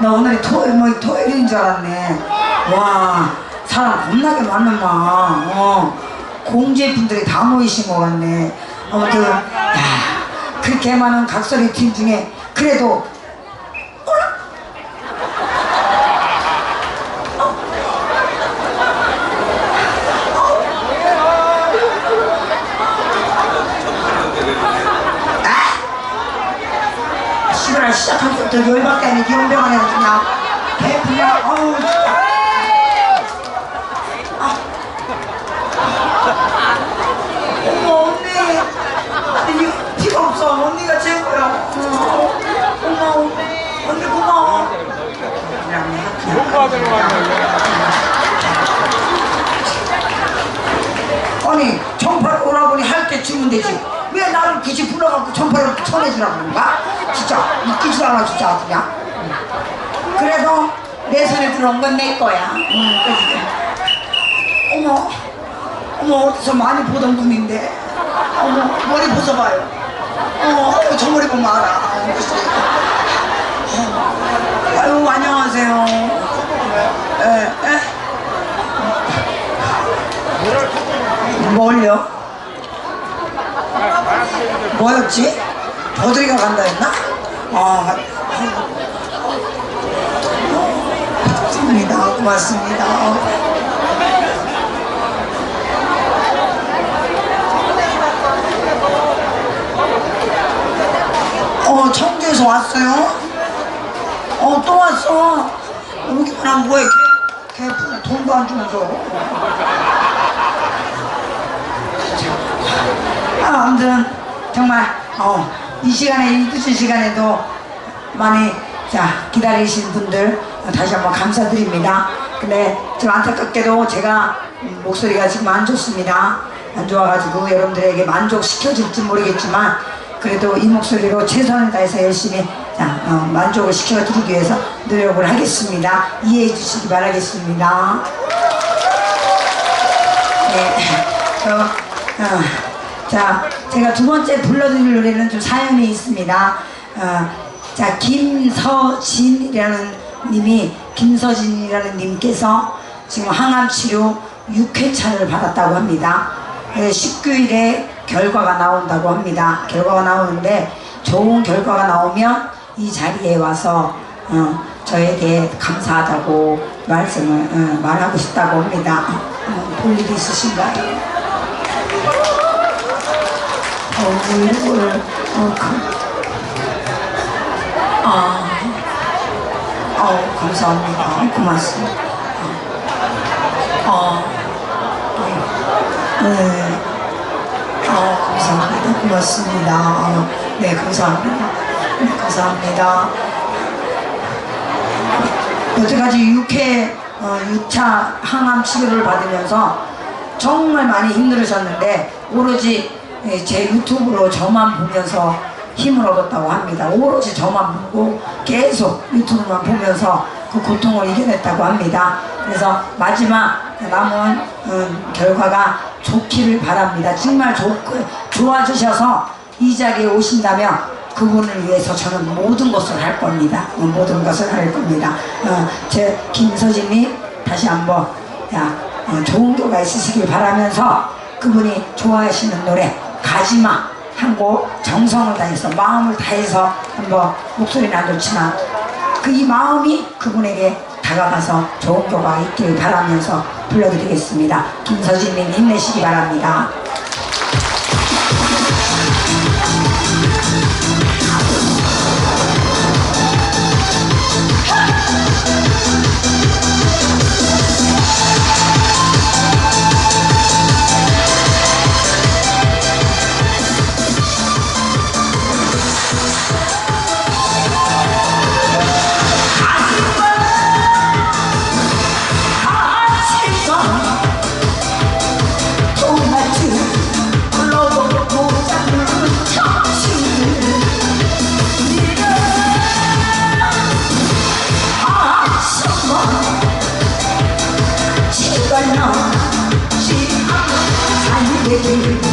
나 오늘이 토요일, 뭐 토요일인 줄 알았네. 와, 사람 겁나게 마. 어, 공주분들이 다 모이신 것 같네. 아무튼, 야, 그렇게 많은 각설이 팀 중에 그래도 시작하면서부터 열받게 하는 기운병원에 그냥 배 그냥 어우 진짜. 아. 어머 언니. 아니 피가 없어. 언니가 최고야. 어, 어머 언니 언니 고마워. 못 받으러 왔네. 아니 전파를 오라버니 할 때 주면 되지. 왜 나를 굳이 불러갖고 전파를 쳐내주라고 그런가? 진짜 웃기지도 않아 진짜 그냥 그래도 내 손에 들어온 건 내 거야 응? 어머 어머 어디서 많이 보던 분인데 어머 머리 벗어봐요 어머 어머, 저 머리 보면 알아 어, 글쎄. 어. 아유 안녕하세요 에, 에? 뭘요? 뭐였지? 버들이가 간다 했나? 아, 고맙습니다. 고맙습니다. 어, 청주에서 왔어요? 어, 또 왔어? 오기만 하면 뭐해? 걔, 걔 돈도 안 주면서. 아, 아무튼 정말 어, 이 시간에 이 늦은 시간에도 많이 자 기다리신 분들 다시 한번 감사드립니다. 근데 좀 안타깝게도 제가 음, 목소리가 지금 안 좋습니다. 안 좋아가지고 여러분들에게 만족시켜줄지 모르겠지만 그래도 이 목소리로 최선을 다해서 열심히 자, 어, 만족을 시켜드리기 위해서 노력을 하겠습니다. 이해해 주시기 바라겠습니다. 네. 저, 어, 자, 제가 두 번째 불러드릴 노래는 좀 사연이 있습니다. 어, 자, 김서진이라는 님이, 김서진이라는 님께서 지금 항암치료 6회차를 받았다고 합니다. 19일에 결과가 나온다고 합니다. 결과가 나오는데 좋은 결과가 나오면 이 자리에 와서 어, 저에게 감사하다고 말씀을 어, 말하고 싶다고 합니다. 어, 볼일 있으신가요? 얼굴 어, 그, 아, 어, 감사합니다. 고맙습니다. 어, 네. 네. 어, 감사합니다. 고맙습니다. 어, 네, 감사합니다. 네, 감사합니다. 여태까지 6회, 어, 6차 항암 치료를 받으면서 정말 많이 힘들으셨는데, 오로지 예, 제 유튜브로 저만 보면서 힘을 얻었다고 합니다. 오로지 저만 보고 계속 유튜브만 보면서 그 고통을 이겨냈다고 합니다. 그래서 마지막 남은 음, 결과가 좋기를 바랍니다. 정말 좋, 좋아지셔서 이 자리에 오신다면 그분을 위해서 저는 모든 것을 할 겁니다. 어, 모든 것을 할 겁니다. 어, 제 김서진님 다시 한번 야, 어, 좋은 교가 있으시길 바라면서 그분이 좋아하시는 노래 가지마 한곡 정성을 다해서 마음을 다해서 한번 목소리는 안 좋지만 그 이 마음이 그분에게 다가가서 좋은 교가 있길 바라면서 불러드리겠습니다. 김서진님 힘내시기 바랍니다. 않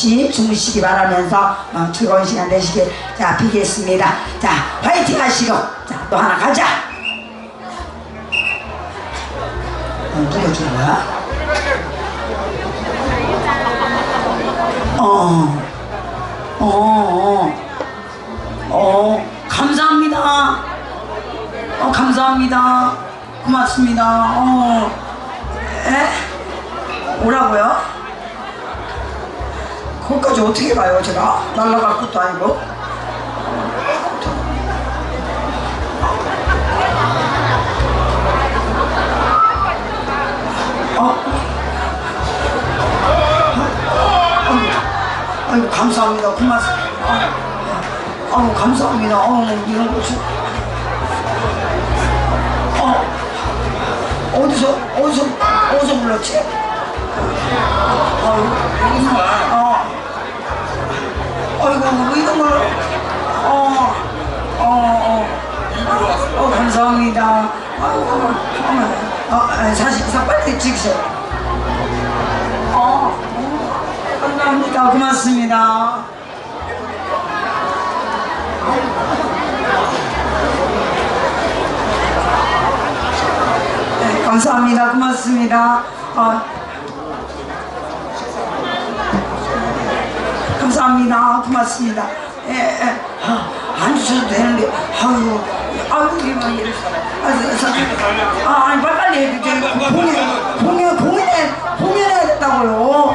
없이 주무시기 바라면서 어, 즐거운 시간 되시길 자 비겠습니다. 자 화이팅 하시고 자 또 하나 가자. 어, 누가 준 거야? 어, 어, 어, 어, 감사합니다. 어, 감사합니다. 고맙습니다. 어, 에? 오라고요? 거기까지 어떻게 가요, 제가? 날라갈 것도 아니고. 어? 아이고 감사합니다. 고맙습니다. 아, 아유 감사합니다. 어 이런 것이 어 어디서 어디서 어디서 불렀지? 아유 어 아이고 어, 어, 사실 사 빨리 찍으세요. 어, 어, 감사합니다. 고맙습니다. 네, 감사합니다. 고맙습니다. 어, 감사합니다. 고맙습니다. 예, 예. 아, 안 주셔도 되는데, 아유, 아유, 이만 이래. 아, 저, 아, 아니, 해도 돼. 공연, 공연, 공연해, 공연해야 된다고요.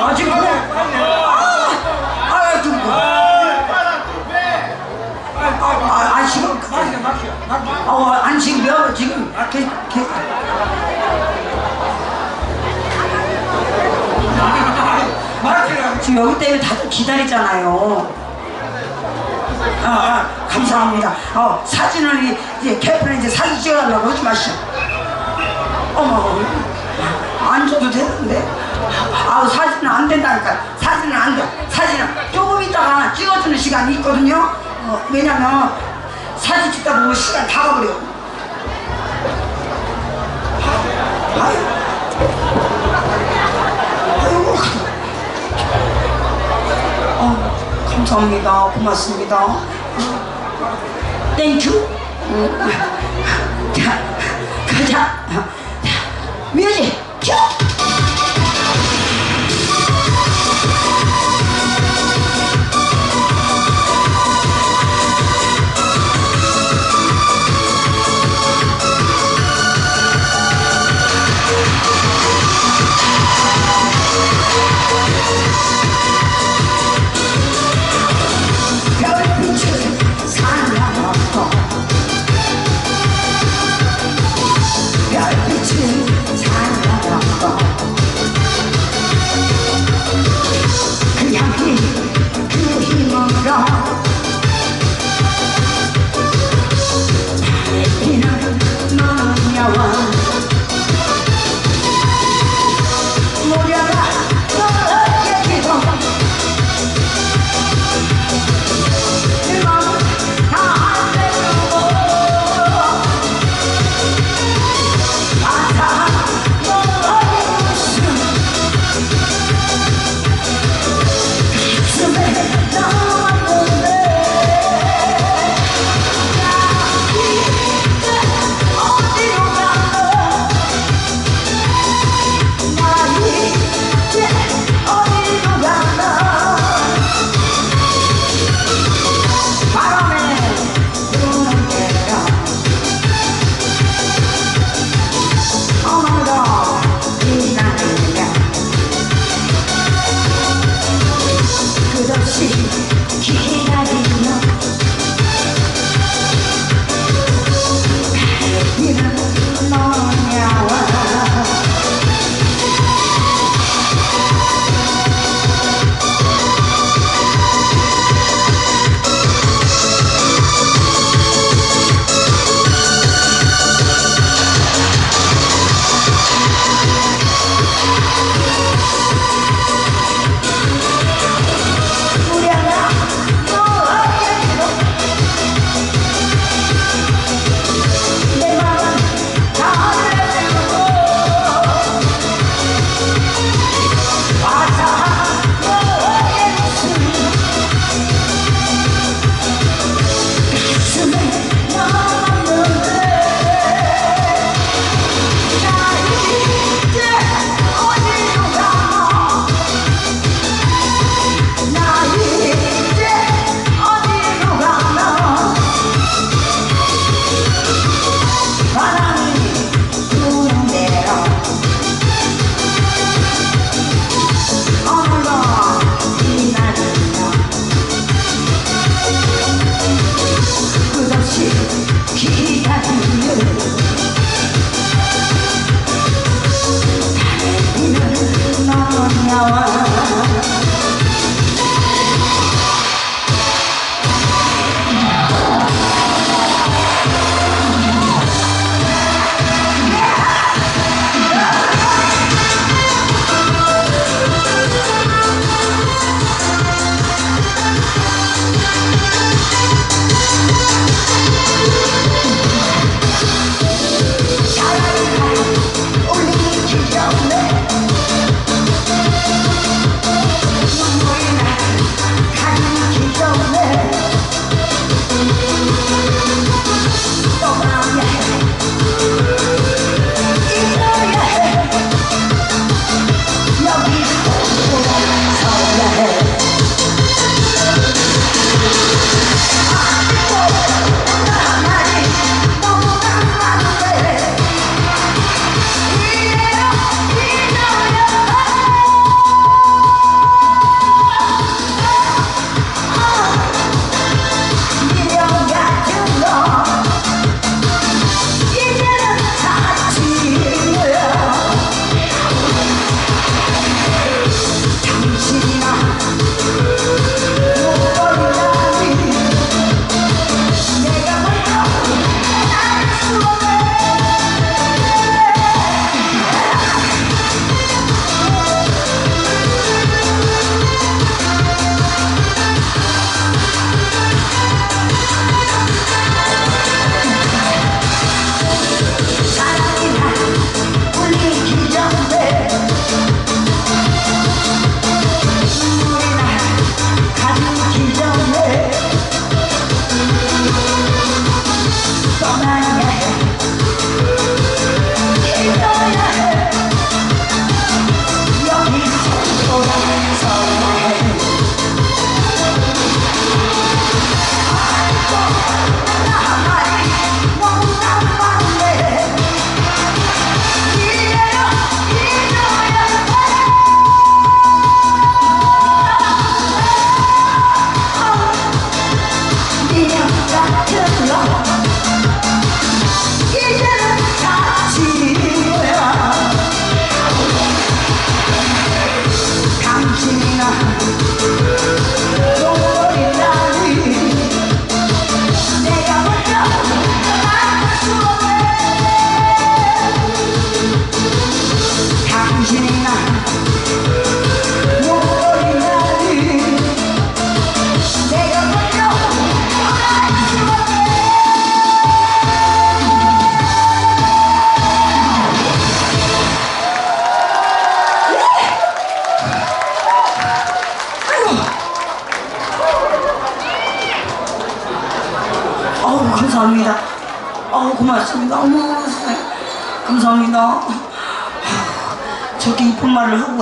아, 지금 공연. 아, 아, 지금. 아, 지금. 몇. 개, 개. 지금 여기 때문에 다들 기다리잖아요. 아, 아 감사합니다. 어, 사진을 이- 이제 캐프는 이제 사진 찍어달라고 하지 마시오. 어머, 안 줘도 되는데. 아우, 사진은 안 된다니까. 사진은 안 돼. 사진은 조금 있다가 찍어주는 시간이 있거든요. 어, 왜냐면 사진 찍다 보면 시간 다 가버려. 아유. 어, 감사합니다. 고맙습니다. 땡큐. 음, 자, 가자. 자, 뮤직 큐.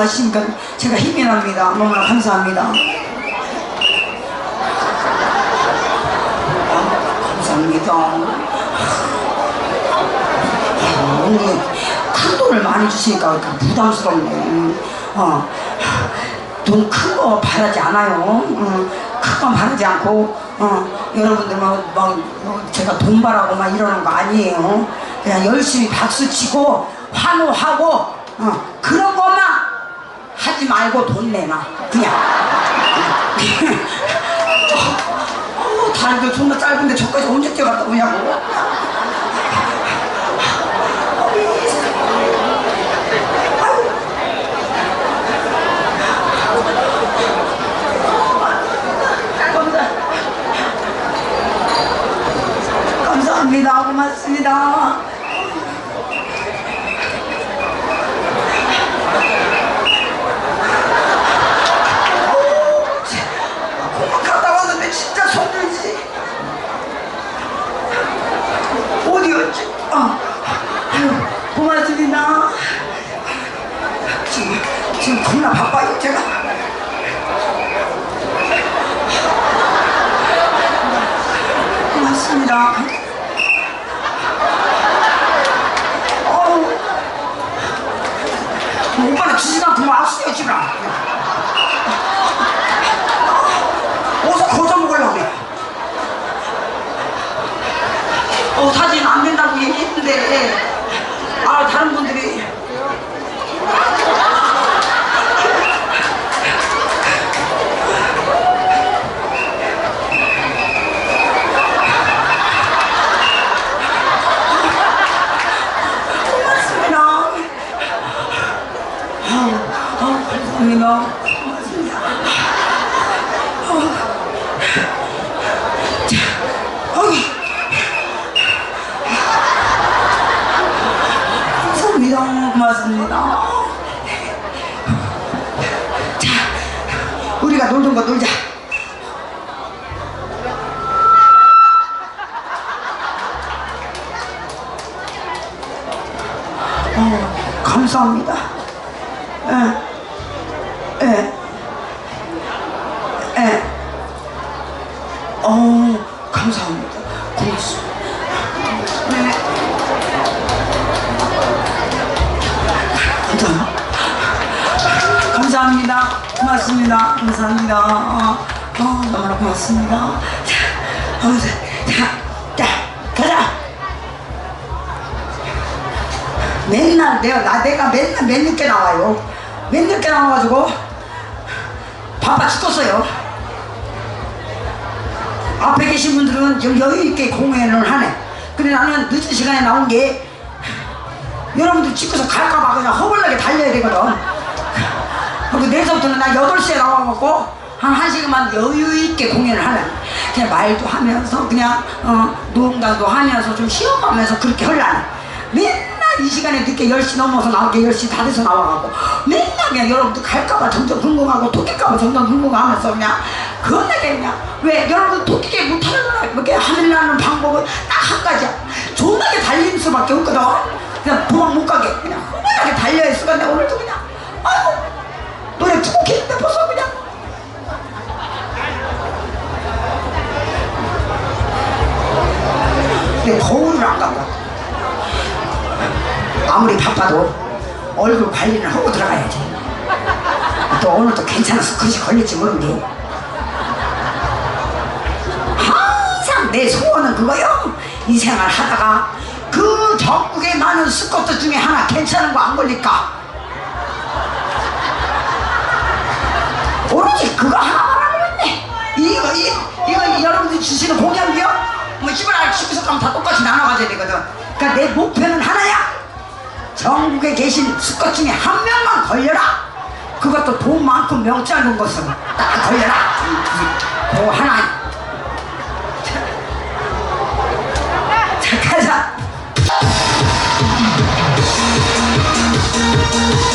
가시니까 제가 힘이 납니다. 너무나 감사합니다. 아유, 감사합니다. 언니 큰 돈을 많이 주시니까 그 부담스럽네. 음, 어. 돈큰거 바라지 않아요. 큰거 바라지 않고, 어, 여러분들 막, 막, 뭐 제가 돈 바라고 막 이러는 거 아니에요. 그냥 열심히 박수 치고, 환호하고, 어, 그런 하지 말고 돈 내놔. 그냥. 어, 다리도 존나 짧은데 저까지 언제 뛰어갔다 오냐고. 감사합니다. 고맙습니다. 어, 감사합니다. 고맙습니다. 네. 감사합니다. 고맙습니다. 감사합니다. 어, 어, 너무나 고맙습니다. 자, 어, 자, 자, 가자. 맨날 내가 나 내가 맨날 맨 늦게 나와요. 맨 늦게 나와가지고 바빠 죽겠어요. 앞에 계신 분들은 좀 여유 있게 공연을 하네. 근데 나는 늦은 시간에 나온 게 여러분들 찍고서 갈까봐 그냥 허벌나게 달려야 되거든. 그리고 내일부터는 나 8시에 나와갖고 한 1시간만 여유 있게 공연을 하네. 그냥 말도 하면서 그냥 어, 농담도 하면서 좀 쉬어가면서 그렇게 하려네. 맨날 이 시간에 늦게 10시 넘어서 나오게 10시 다 돼서 나와가고 맨날 그냥 여러분들 갈까봐 점점 궁금하고 토끼까봐 점점 궁금하면서 그냥 그onn하게 그냥 왜 여러분 토끼게 못하는 거라 이렇게 하려는 방법은 딱 한 가지야 존나게 달릴 수밖에 없거든. 그냥 도망 못 가게. 그냥 흥분하게 했을 건데 오늘도 그냥. 아이고 노래 두곡 했는데 벌써 그냥. 근데 거울을 안 갖고. 아무리 바빠도 얼굴 관리는 하고 들어가야지. 또 오늘도 괜찮아서 그것이 걸릴지 모르는데. 내 소원은 그거요. 이 생활 하다가 그 전국에 많은 스쿼트 중에 하나 괜찮은 거 안 걸릴까? 오로지 그거 하나만 있네. 이거, 이, 이거 여러분들이 주시는 공약이요? 뭐, 이번에 집에서 가면 다 똑같이 나눠 가져야 되거든. 그러니까 내 목표는 하나야. 전국에 계신 수컷 중에 한 명만 걸려라 그것도 돈 많고 명 짧은 것은 딱 걸려라 그 하나 저기